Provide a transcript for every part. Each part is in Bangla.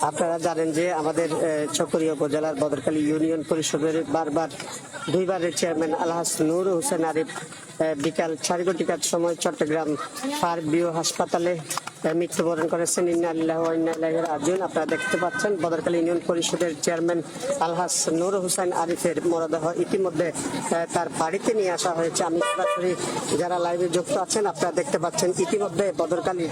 আপনারা জানেন যে আমাদের চকরিয়া উপজেলার বদরকালী ইউনিয়ন পরিষদের বারবার দুইবারের চেয়ারম্যান আলহাস নূর হোসেন আরিফ বিকাল সাড়ে ঘটিকার সময় চট্টগ্রাম ফার বিও হাসপাতালে মৃত্যুবরণ করেছেন। ইন্নাল্লাহ আজুন আপনারা দেখতে পাচ্ছেন বদরকালী ইউনিয়ন পরিষদের চেয়ারম্যান আলহাস নূর হোসেন আরিফের মরদেহ ইতিমধ্যে তার বাড়িতে নিয়ে আসা হয়েছে। আমি সরাসরি যারা লাইভে যুক্ত আছেন, আপনারা দেখতে পাচ্ছেন ইতিমধ্যে বদরকালী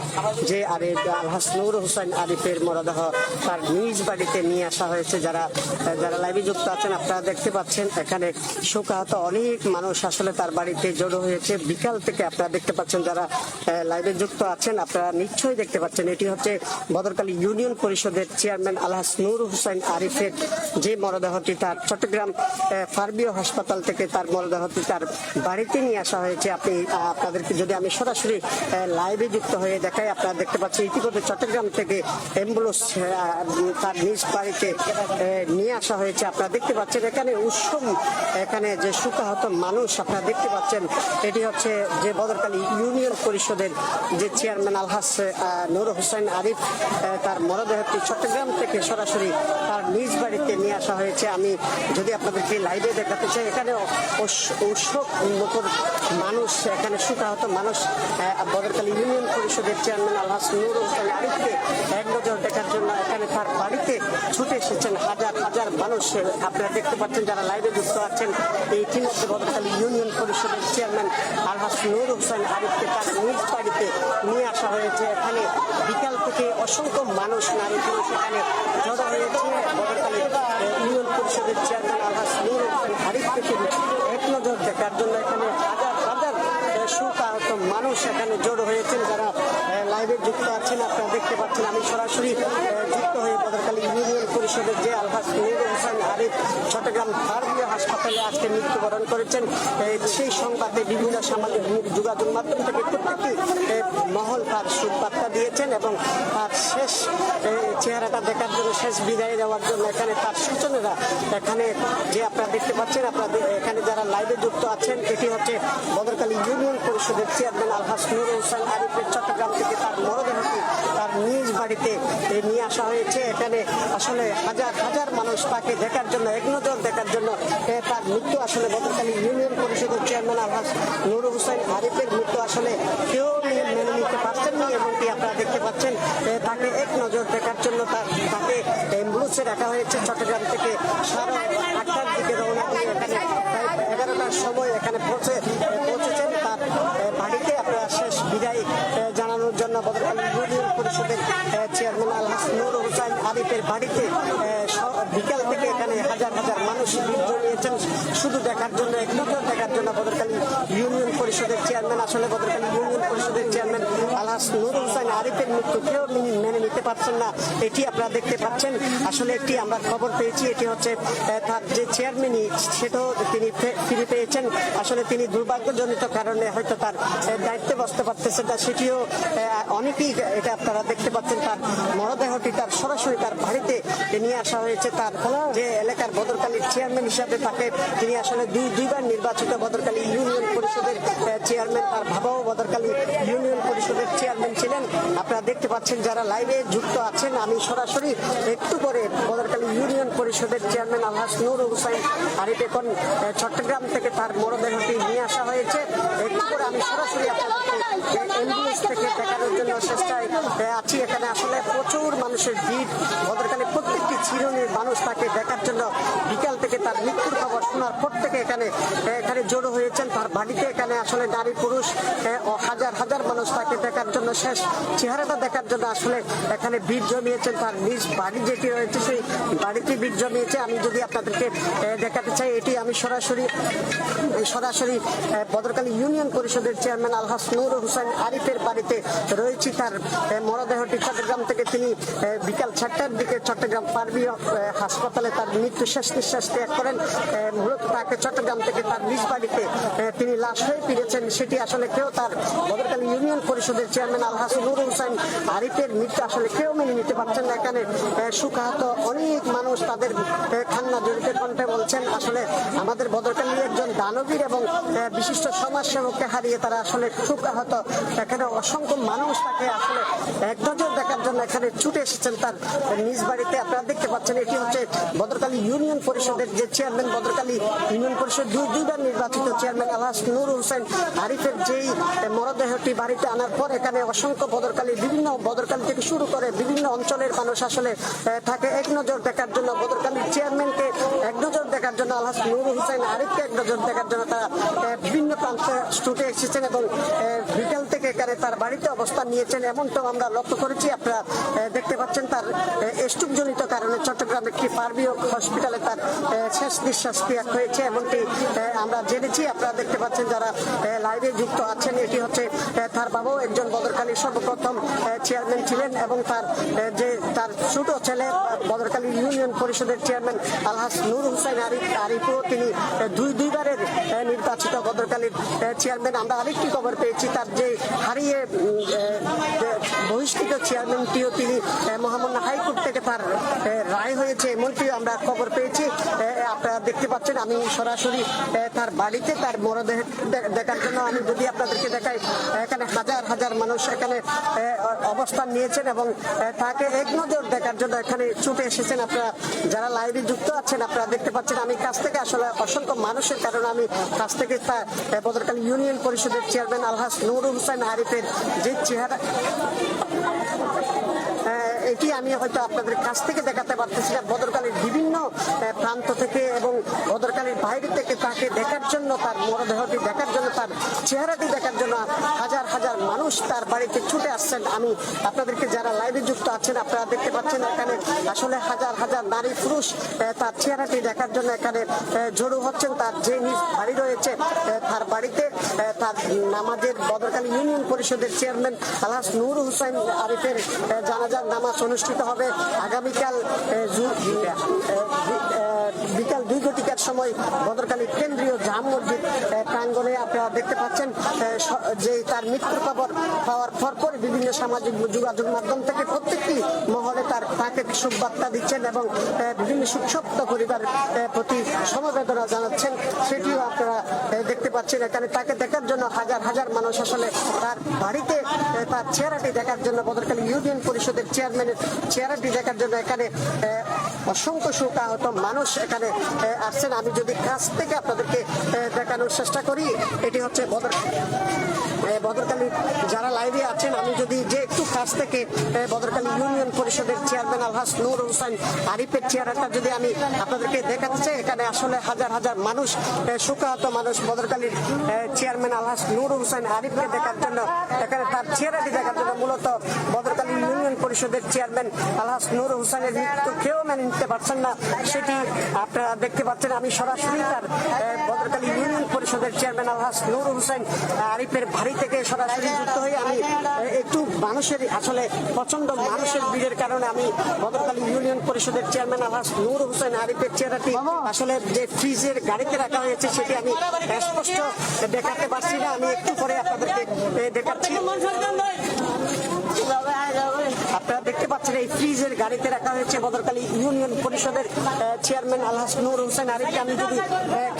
যে আরিফ আলহাস নূর হোসেন আরিফের মরদেহ তার নিজ বাড়িতে নিয়ে আসা হয়েছে। যারা যারা লাইভে যুক্ত আছেন, আপনারা দেখতে পাচ্ছেন এখানে শোকাহত অনেক মানুষ আসলে তার বাড়িতে জড়ো হয়েছে। বিকাল থেকে আপনারা দেখতে পাচ্ছেন যারা লাইভে যুক্ত আছেন, আপনারা নিশ্চয়ই দেখতে পাচ্ছেন, এটি হচ্ছে বদরকালী ইউনিয়ন পরিষদের চেয়ারম্যান আলহাস নূর হোসেন আরিফের যে মরদেহটি তার চট্টগ্রাম ফার্বিও হাসপাতাল থেকে তার মরদেহটি তার বাড়িতে নিয়ে আসা হয়েছে। আপনি আপনাদেরকে যদি আমি সরাসরি লাইভে যুক্ত হয়ে দেখাই, আপনারা দেখতে পাচ্ছেন ইতিমধ্যে চট্টগ্রাম থেকে অ্যাম্বুলেন্স তার নিজ বাড়িতে নিয়ে আসা হয়েছে। আপনারা দেখতে পাচ্ছেন এখানে উৎসব এখানে যে সুখাহত মানুষ আপনারা দেখতে পাচ্ছেন, এটি হচ্ছে যে বদরকালী ইউনিয়ন পরিষদের যে চেয়ারম্যান আলহাস নূর হোসেন আরিফ তার মরদেহটি চট্টগ্রাম থেকে সরাসরি তার নিজ বাড়িতে নিয়ে আসা হয়েছে। আমি যদি আপনাদেরকে লাইভে দেখাতে চাই এখানে উৎস- উৎসব মুখর মানুষ, এখানে সুখাহত মানুষ বদরকালী ইউনিয়ন পরিষদের চেয়ারম্যান আলহাস নূর হোসেন আরিফকে এক নজর দেখার জন্য এখানে তার বাড়িতে ছুটে এসেছেন হাজার হাজার মানুষ। আপনারা দেখতে পাচ্ছেন যারা লাইভে যুক্ত আছেন ইতিমধ্যে বদরকালী ইউনিয়ন পরিষদের চেয়ারম্যান আলহাস নূর হোসেন আরিফকে তার নিজ অসংখ্য মানুষ নারী পুরুষ এখানে জড়ো হয়েছে। বদরকালী ইউনিয়ন পরিষদের চেয়ারম্যান আলহাস নূর হোসেন থেকে এক নজর দেখার জন্য এখানে হাজার হাজার সুকাহত মানুষ এখানে জড়ো হয়েছেন যারা লাইভে যুক্ত আছেন আপনারা দেখতে পাচ্ছেন আমি সরাসরি আহ, যুক্ত হয়ে বদরকালী পরিষদের যে আলহাস নুর হোসেন আরিফ চট্টগ্রাম ফার্মীয় হাসপাতালে আজকে মৃত্যুবরণ করেছেন। সেই সংবাদে বিভিন্ন সামাজিক যোগাযোগ মাধ্যম থেকে প্রত্যেকটি মহল তার সুবার্তা দিয়েছেন এবং তার শেষ চেহারাটা দেখার জন্য, শেষ বিদায় দেওয়ার জন্য এখানে তার সূচনেরা এখানে যে আপনারা দেখতে পাচ্ছেন আপনাদের এখানে যারা লাইভে যুক্ত আছেন, এটি হচ্ছে বদরকালী ইউনিয়ন পরিষদের চেয়ারম্যান আলহাস নুর হোসেন আরিফের চট্টগ্রাম থেকে তার মরদেহটি নিজ বাড়িতে নিয়ে আসা হয়েছে। এখানে আসলে হাজার হাজার মানুষ তাকে দেখার জন্য, এক নজর দেখার জন্য তার মৃত্যু আসলে গতকালী ইউনিয়ন পরিষদের চেয়ারম্যান আলহাস নুর হোসেন আরিফের মৃত্যু আসলে কেউ মেনে নিতে পারছেন না এবং কি আপনারা দেখতে পাচ্ছেন। তাকে এক নজর দেখার জন্য তার- তাকে অ্যাম্বুলেন্সে রাখা হয়েছে চট্টগ্রাম থেকে সাড়ে আটটার দিকে রওনা দিয়ে এখানে এগারোটার সময় এখানে পৌঁছে বাড়িতে বিকাল থেকে এখানে হাজার হাজার মানুষ জমিয়েছেন। শুধু দেখার জন্য এক নজর দেখার জন্য বদরকালী ইউনিয়ন পরিষদের চেয়ারম্যান আসলে বদরকালী ইউনিয়ন পরিষদের চেয়ারম্যান আলহাস নূর হোসেন আরিফের মৃত্যু কেউ মেনে- নিতে পারছেন না। এটি আপনারা দেখতে পাচ্ছেন। আসলে একটি আমরা খবর পেয়েছি, এটি হচ্ছে তার যে চেয়ারম্যানই সেটাও তিনি ফিরে পেয়েছেন। আসলে তিনি দুর্ভাগ্যজনিত কারণে হয়তো তার দায়িত্বে বসতে পারতেছেন না। সেটিও অনেকেই এটা আপনারা দেখতে পাচ্ছেন। তার মরদেহটি তার সরাসরি তার বাড়িতে নিয়ে আসা হয়েছে। তার যে চেয়ারম্যান হিসাবে তাকে তিনি আসলে দুই, দুইবার নির্বাচিত বদরকালী ইউনিয়ন পরিষদের চেয়ারম্যান তার বাবাও বদরকালী ইউনিয়ন পরিষদের চেয়ারম্যান ছিলেন। আপনারা দেখতে পাচ্ছেন যারা লাইভে যুক্ত আছেন, আমি সরাসরি একটু পরে বদরকালী ইউনিয়ন পরিষদের চেয়ারম্যান আলহাস নূর হুসাইন আরিফ এখন চট্টগ্রাম থেকে তার মরদেহটি নিয়ে আসা হয়েছে। একটু পরে আমি সরাসরি আপনাদেরকে থেকে দেখানোর জন্য চেষ্টায় আছি। এখানে আসলে প্রচুর মানুষের ভিড়। বদরকালী প্রত্যেকটি চিরনির মানুষ তাকে দেখার জন্য থেকে তার মৃত্যুর খবর শোনার পর থেকে এখানে এখানে জড়ো হয়েছেন। তার বাড়িতে এখানে আসলে নারী পুরুষ ও হাজার হাজার মানুষ তাকে দেখার জন্য শেষ চেহারাটা দেখার জন্য আসলে এখানে ভিড় জমিয়েছেন। তার নিজ বাড়ি যেটি রয়েছে, সেই বাড়িতে ভিড় জমিয়েছে। আমি যদি আপনাদেরকে দেখাতে চাই, এটি আমি সরাসরি সরাসরি বদরকালী ইউনিয়ন পরিষদের চেয়ারম্যান আলহাস নূর হোসেন আরিফের বাড়িতে রয়েছি। তার মরদেহটি চট্টগ্রাম থেকে তিনি বিকাল চারটার দিকে চট্টগ্রাম পারবি হাসপাতালে তার মৃত্যু শেষ নিঃশ্বাস ত্যাগ করেন। মূলত তাকে চট্টগ্রাম থেকে তার নিজ বাড়িতে তিনি লাশ হয়ে ফিরেছেন। সেটি আসলে কেউ তার বদরকালী ইউনিয়ন পরিষদের চেয়ারম্যান আলহাস নুর হোসেন আরিফের মৃত্যু আসলে কেউ মেনে নিতে পারছেন না। এখানে সুখাহত অনেক মানুষ তাদের খান্না জড়িত কণ্ঠে বলছেন, আসলে আমাদের বদরকালী একজন দানবীর এবং বিশিষ্ট সমাজসেবককে হারিয়ে তারা আসলে সুখাহত এখানে অসংখ্য মানুষ তাকে আসলে এক নজর দেখার জন্য এখানে ছুটে এসেছেন তার নিজ বাড়িতে। আপনারা দেখতে পাচ্ছেন, এটি হচ্ছে বদরকালী ইউনিয়ন পরিষদের যে চেয়ারম্যান বদরকালী ইউনিয়ন পরিষদ দুই দুইবার নির্বাচিত চেয়ারম্যান আলহাস নুর হোসেন আরিফের যেই মরদেহটি বাড়িতে আনার পর এখানে অসংখ্য বদরকালী বিভিন্ন বদরকালী থেকে শুরু করে বিভিন্ন অঞ্চলের মানুষ আসলে থাকে। এক নজর দেখার জন্য বদরকালীর চেয়ারম্যানকে, এক নজর দেখার জন্য আলহাস নুর হোসেন আরিফকে, এক নজর দেখার জন্য তারা বিভিন্ন প্রান্তে ছুটে এসেছেন এবং বিকাল থেকে এখানে তার বাড়িতে অবস্থান নিয়েছেন। এমনটাও আমরা লক্ষ্য করেছি। আপনারা দেখতে পাচ্ছেন তার স্টুক জনিত কারণে চট্টগ্রাম একটি পারবিও হসপিটালে তার শেষ নিঃশ্বাস ত্যাগ হয়েছে, এমনটি আমরা জেনেছি। আপনারা দেখতে পাচ্ছেন যারা লাইভে যুক্ত আছেন, এটি হচ্ছে তার বাবাও একজন বদরকালীর সর্বপ্রথম চেয়ারম্যান ছিলেন এবং তার যে তার ছোট ছেলে, বদরকালী ইউনিয়ন পরিষদের চেয়ারম্যান আলহাস নূর হুসাইন আরিফ আরিফও তিনি দুই, দুইবারের নির্বাচিত বদরকালীর চেয়ারম্যান। আমরা আরেকটি খবর পেয়েছি, তার যে হারিয়ে বহিষ্কৃত চেয়ারম্যানটিও তিনি মহামান্য হাইকোর্ট থেকে তার রায় হয়েছে, এমনটিও আমরা খবর পেয়েছি। আপনারা দেখতে পাচ্ছেন, আমি সরাসরি তার বাড়িতে, তার মরদেহ দেখার জন্য আমি যদি আপনাদেরকে দেখাই, এখানে হাজার হাজার মানুষ এখানে অবস্থান নিয়েছেন এবং তাকে এক নজর দেখার জন্য এখানে ছুটে এসেছেন আপনারা, যারা লাইভে যুক্ত আছেন, আপনারা দেখতে পাচ্ছেন, আমি কাছ থেকে আসলে অসংখ্য মানুষের কারণে আমি কাছ থেকে তার বদরকালী ইউনিয়ন পরিষদের চেয়ারম্যান আলহাস নুর হোসেন আরিফের যে চেহারা এটি আমি হয়তো আপনাদের কাছ থেকে দেখাতে পারতেছি না বদরকালীর বিভিন্ন প্রান্ত থেকে এবং বদরকালীর বাইরে থেকে তাকে দেখার জন্য, তার মরদেহটি দেখার জন্য, তার চেহারাটি দেখার জন্য হাজার হাজার মানুষ তার বাড়িতে ছুটে আসছেন। আমি আপনাদেরকে যারা লাইভে যুক্ত আছেন, আপনারা দেখতে পাচ্ছেন এখানে আসলে হাজার হাজার নারী পুরুষ তার চেহারাটি দেখার জন্য এখানে জড়ো হচ্ছেন। তার যে নিজ বাড়ি রয়েছে তার বাড়িতে তার নামাজের বদরকালী ইউনিয়ন পরিষদের চেয়ারম্যান আলহাস নূর হুসাইন আরিফের জানাজার নামাজ অনুষ্ঠিত হবে আগামীকাল বিকাল দুই ঘটিকার সময় বদরকালী কেন্দ্রীয় জাম মসজিদ আহ, প্রাঙ্গণে আপনারা দেখতে পাচ্ছেন আহ, স- যে তার মৃত্যুর খবর পাওয়ার পরপর বিভিন্ন সামাজিক যোগাযোগ মাধ্যম থেকে প্রত্যেকটি মহলে তার তাকে সুবার্তা দিচ্ছেন এবং বিভিন্ন সুক্ষপ্ত পরিবার প্রতি সমবেদনা জানাচ্ছেন। সেটিও আপনারা দেখতে পাচ্ছেন। এখানে তাকে দেখার জন্য হাজার হাজার মানুষ আসলে তার বাড়িতে তার চেহারাটি দেখার জন্য বদরকালী ইউনিয়ন পরিষদের চেয়ারম্যানের চেহারাটি দেখার জন্য এখানে অসংখ্য শোকাহত মানুষ এখানে আসছেন। আমি যদি কাছ থেকে আপনাদেরকে দেখানোর চেষ্টা করি এটি হচ্ছে বদর আহ, বদরকালী যারা লাইভে আছেন, আমি যদি যে একটু কাছ থেকে বদরকালী ইউনিয়ন পরিষদের চেয়ারম্যান আলহাস নূর হোসেন আরিফের চেহারাটা যদি আমি আপনাদেরকে দেখাতে চাই, এখানে আসলে হাজার হাজার মানুষ শোকাহত মানুষ বদরকালীর চেয়ারম্যান আলহাস নূর হোসেন আরিফকে দেখার জন্য, এখানে তার চেহারাটি দেখার জন্য মূলত বদরকালী ইউনিয়ন পরিষদের চেয়ারম্যান আলহাস নূর হোসেনের মৃত্যু কেউ মেনে নিতে পারছেন না, সেটি আপনারা দেখতে পাচ্ছেন। আমি সরাসরি তার বদরকালী ইউনিয়ন পরিষদের চেয়ারম্যান আলহাস নূর হোসেন আরিফের বাড়ি থেকে সরাসরি যুক্ত হয়ে আমি একটু মানুষের আসলে প্রচণ্ড মানুষের ভিড়ের কারণে আমি বদরকালী ইউনিয়ন পরিষদের চেয়ারম্যান আলহাস নূর হোসেন আরিফের চেহারাটি আসলে যে ফ্রিজের গাড়িতে রাখা হয়েছে সেটি আমি স্পষ্ট দেখাতে পারছি না। আমি একটু পরে আপনাদেরকে দেখাচ্ছি। আপনারা দেখতে পাচ্ছেন এই ফ্রিজের গাড়িতে রাখা হয়েছে বদরকালী ইউনিয়ন পরিষদের চেয়ারম্যান আলহাস নূর হোসেন আরিফকে আমি যদি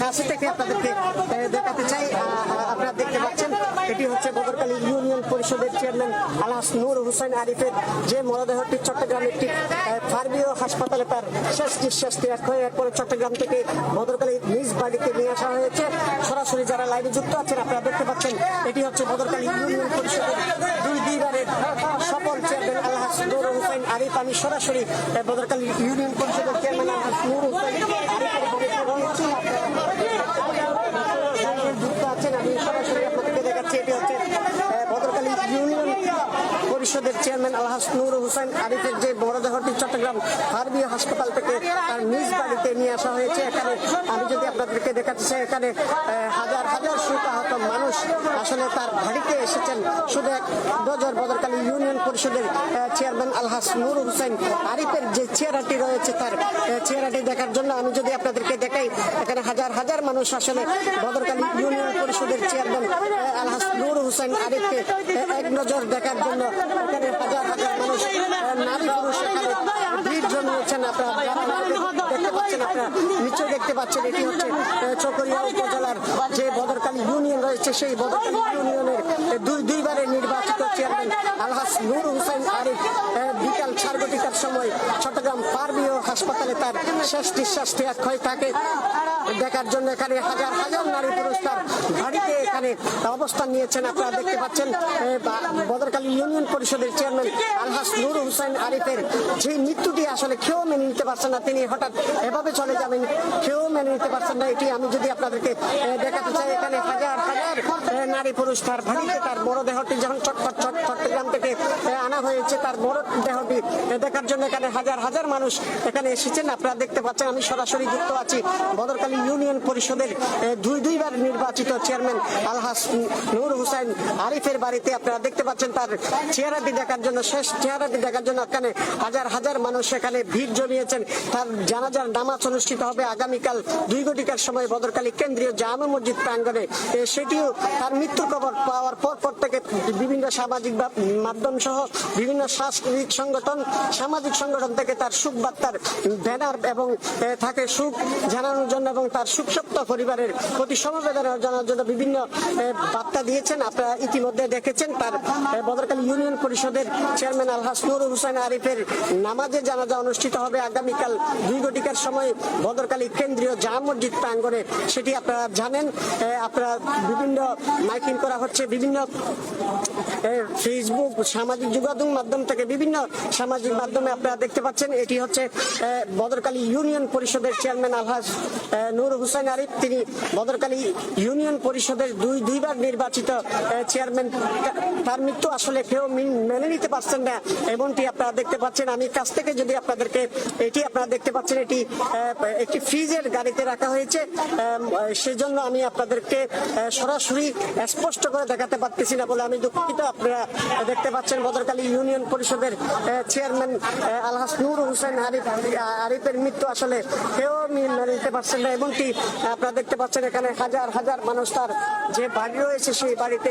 কাছে থেকে আপনাদেরকে দেখাতে চাই আহ, আহ, আপনারা দেখতে পাচ্ছেন এটি হচ্ছে বদরকালী ইউনিয়ন পরিষদের চেয়ারম্যান আলহাস নূর হোসেন আরিফের যে মরদেহটি চট্টগ্রামের একটি আহ, ফার্মীয় হাসপাতালে তার শেষ নিঃশ্বাস ত্যাগ হয়ে এরপরে চট্টগ্রাম থেকে বদরকালী নিজ বাড়িতে নিয়ে আসা হয়েছে। সরাসরি যারা লাইনে যুক্ত আছেন আপনারা দেখতে পাচ্ছেন এটি হচ্ছে বদরকালী ইউনিয়ন পরিষদের দুই দুইবারের সফল চেয়ারম্যান আলহাস নূর হোসেন আরিফ। আমি সরাসরি বদরকালী ইউনিয়ন পরিষদের চেয়ারম্যান আলহাস নূর হোসেন আরিফের বাড়িতে রয়েছি আপনারা যুক্ত আছেন আমি সরাসরি আপনাদেরকে দেখাচ্ছি এটি হচ্ছে আহ, বদরকালী ইউনিয়ন পরিষদের চেয়ারম্যান আলহাস নূর হোসেন আরিফের যে মরদেহটি চট্টগ্রাম হারবি হাসপাতাল থেকে তার নিজ বাড়িতে নিয়ে আসা হয়েছে। এখানে আমি যদি আপনাদেরকে দেখাতে চাই, এখানে হাজার হাজার শোকাহত মানুষ আসলে তার বাড়িতে এসেছেন। শুধু এক নজর, বদরকালী ইউনিয়ন পরিষদের চেয়ারম্যান আলহাস নুর হোসেন আরিফের যে চেহারাটি রয়েছে তার চেহারাটি দেখার জন্য আমি যদি আপনাদেরকে দেখাই, এখানে হাজার হাজার মানুষ আসলে বদরকালী ইউনিয়ন পরিষদের চেয়ারম্যান হোসেন আরিফকে এক নজর দেখার জন্য এখানে হাজার হাজার মানুষ নারী পুরুষ এখানে ভিড় জন্মেছেন আপনারা দেখতে পাচ্ছেন আপনারা। নিশ্চয়ই দেখতে পাচ্ছেন এটি হচ্ছে চকরিয়া উপজেলার যে বদরকালী ইউনিয়ন রয়েছে সেই বদরকালী ইউনিয়নের দুই দুইবারের নির্বাচিত চেয়ারম্যান আলহাস নূর হুসাইন আরিফ আহ, বিকাল সাড়ে ঘটিকার সময় চট্টগ্রাম পারবীয় হাসপাতালে তার শেষ নিঃশ্বাস ত্যাগ হয়ে থাকে দেখার জন্য এখানে হাজার হাজার নারী পুরুষ তার বাড়িতে এখানে অবস্থান নিয়েছেন আপনারা দেখতে পাচ্ছেন। বদরকালী ইউনিয়ন পরিষদের চেয়ারম্যান আলহাস নূর হুসাইন আরিফের যে মৃত্যুটি আসলে কেউ মেনে নিতে পারছেন না, তিনি হঠাৎ এভাবে চলে যাবেন, কেউ মেনে নিতে পারছেন না। এটি আমি যদি আপনাদেরকে দেখাতে চাই, এখানে হাজার হাজার নারী পুরুষ তার বাড়িতে তার বড় দেহটি যখন চটপট চট- চট্টগ্রাম থেকে আনা হয়েছে তার বড় দেহটি দেখার জন্য এখানে হাজার হাজার মানুষ এখানে এসেছেন। আপনারা দেখতে পাচ্ছেন আমি সরাসরি যুক্ত আছি বদরকালী ইউনিয়ন পরিষদের দুই দুইবার নির্বাচিত চেয়ারম্যান আলহাস নূর হুসাইন আরিফের বাড়িতে। আপনারা দেখতে পাচ্ছেন তার চেহারাটি দেখার জন্য শেষ চেহারাটি দেখার জন্য এখানে হাজার হাজার মানুষ এখানে ভিড় জমিয়েছেন। তার জানাজার নামাজ অনুষ্ঠিত হবে আগামীকাল দুই ঘটিকার সময় বদরকালী কেন্দ্রীয় জামে মসজিদ প্রাঙ্গণে। এ, সেটিও তার মৃত্যুর খবর পাওয়ার পর পর থেকে বিভিন্ন সামাজিক মাধ্যম সহ বিভিন্ন সাংস্কৃতিক সংগঠন, সামাজিক সংগঠন থেকে তার সুখ বার্তার ব্যানার এবং তাকে সুখ জানানোর জন্য এবং তার সুখসপ্ত পরিবারের প্রতি সমবেদনা জানার জন্য বিভিন্ন বার্তা দিয়েছেন। আপনারা ইতিমধ্যে দেখেছেন তার বদরকালী ইউনিয়ন পরিষদের চেয়ারম্যান আলহাস নুর হুসাইন আরিফের নামাজে জানাজা অনুষ্ঠিত হবে আগামীকাল দুই ঘটিকার সময় বদরকালী কেন্দ্রীয় জামা মসজিদ প্রাঙ্গণে। সেটি আপনারা জানেন আপনারা বিভিন্ন মাইকিং করা হচ্ছে বিভিন্ন ফেসবুক সামাজিক যোগাযোগ মাধ্যম থেকে বিভিন্ন সামাজিক মাধ্যমে আপনারা দেখতে পাচ্ছেন, এটি হচ্ছে বদরকালী ইউনিয়ন পরিষদের চেয়ারম্যান আলহাজ নূর হুসাইন আরিফ। তিনি বদরকালী ইউনিয়ন পরিষদের দুই, দুইবার নির্বাচিত চেয়ারম্যান। তার মৃত্যু আসলে কেউ মেনে নিতে পারছেন না, এমনটি আপনারা দেখতে পাচ্ছেন। আমি কাছ থেকে যদি আপনাদেরকে এটি আপনারা দেখতে পাচ্ছেন, এটি একটি ফ্রিজের গাড়িতে রাখা হয়েছে সেজন্য আমি আপনাদেরকে সরাসরি স্পষ্ট করে দেখাতে পারতেছি না বলে আমি দুঃখিত। আপনারা দেখতে পাচ্ছেন বদরকালী ইউনিয়ন পরিষদের চেয়ারম্যান আলহাস নুর হোসেন আরিফ আরিফের মৃত্যু আসলে কেউ নিতে পারছেন না। এবং কি আপনারা দেখতে পাচ্ছেন এখানে হাজার হাজার মানুষ তার যে বাড়ি রয়েছে সেই বাড়িতে।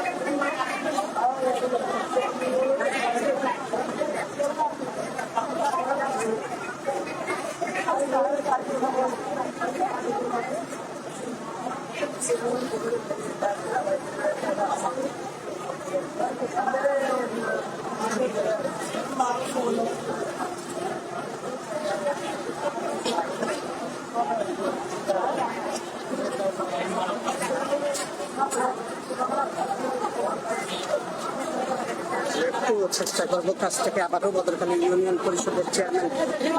চেষ্টা করব কাছ আবারও বদরকালী ইউনিয়ন পরিষদের চেয়ারম্যান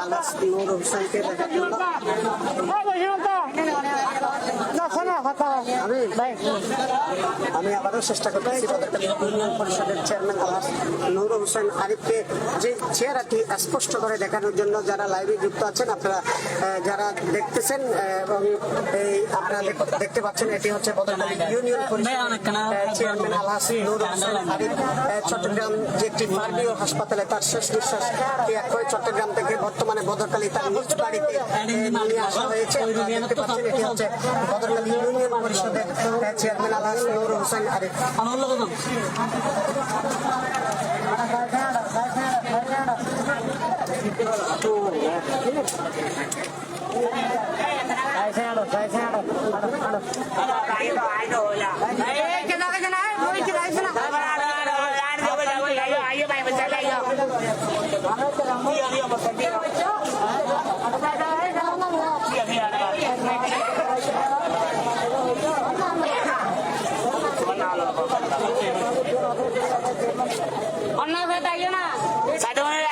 আলাস নূর হোসেনকে দেখার জন্য। আমি আমি আবারও চেষ্টা করতেছি ইউনিয়ন পরিষদের চেয়ারম্যান আলহাজ নূর হোসেন আরিফকে যে চেহারাটি স্পষ্ট করে দেখানোর জন্য যারা লাইভে যুক্ত আছেন আপনারা যারা দেখতেছেন এবং এই আপনারা দেখতে পাচ্ছেন এটি হচ্ছে ইউনিয়ন পরিষদের চেয়ারম্যান আলহাজ নূর হোসেন আরিফ চট্টগ্রাম যে একটি ফার্মীয় হাসপাতালে তার শেষ নিঃশ্বাস ত্যাগ করে চট্টগ্রাম থেকে বর্তমানে বদরকালী তার নিজ বাড়িতে নিয়ে আসা হয়েছে। দেখতে পাচ্ছেন এটি হচ্ছে বদরকালী ইউনিয়ন পরিষদের চেয়ারম্যান আলহাজ নূর হোসেন আরিফ কথা আইও না সাইড মানে আইও মোর